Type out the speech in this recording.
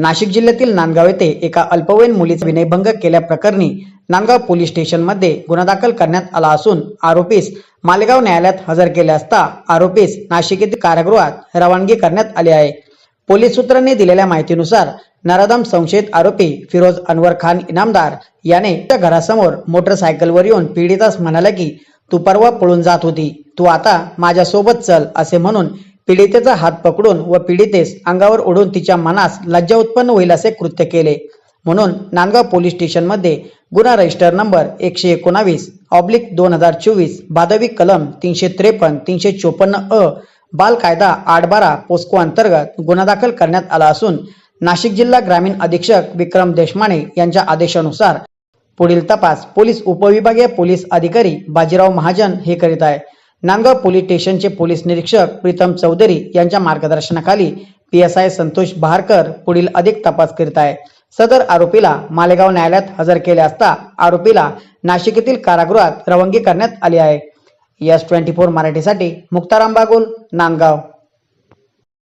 नाशिक जिल्ह्यातील नांदगाव येथे एका अल्पवयीन मुलीचा विनयभंग केल्याप्रकरणी नांदगाव पोलीस स्टेशनमध्ये गुन्हा दाखल करण्यात आला असून आरोपीस मालेगाव न्यायालयात हजर केले असता आरोपीस नाशिक येथील कारागृहात रवानगी करण्यात आली आहे. पोलीस सूत्रांनी दिलेल्या माहितीनुसार नराधम संशयित आरोपी फिरोज अनवर खान इनामदार याने त्या घरासमोर मोटरसायकलवर येऊन पीडितास म्हणाला की तू परवा पळून जात होती. तू आता माझ्यासोबत चल असे म्हणून पीडितेचा हात पकडून व पीडितेस अंगावर ओढून तिच्या मनास लज्जा उत्पन्न होईल असे कृत्य केले. म्हणून नांदगाव पोलीस स्टेशनमध्ये गुन्हा रजिस्टर नंबर एकशे एकोणावीस ऑब्लिक दोन हजार चोवीस बादवी कलम तीनशे त्रेपन्न तीनशे चोपन्न अ बाल कायदा आठ बारा पोस्को अंतर्गत गुन्हा दाखल करण्यात आला असून नाशिक जिल्हा ग्रामीण अधीक्षक विक्रम देशमाने यांच्या आदेशानुसार पुढील तपास पोलीस उपविभागीय पोलीस अधिकारी बाजीराव महाजन हे करीत आहे. नांदगाव पोलीस स्टेशनचे पोलीस निरीक्षक प्रीतम चौधरी यांच्या मार्गदर्शनाखाली P S I Santosh Baharkar पुढील अधिक तपास करीत आहे. सदर आरोपीला मालेगाव न्यायालयात हजर केले असता आरोपीला नाशिक येथील कारागृहात रवानगी करण्यात आली आहे. यस ट्वेंटी फोर मराठीसाठी मुक्ताराम बागुल नांदगाव.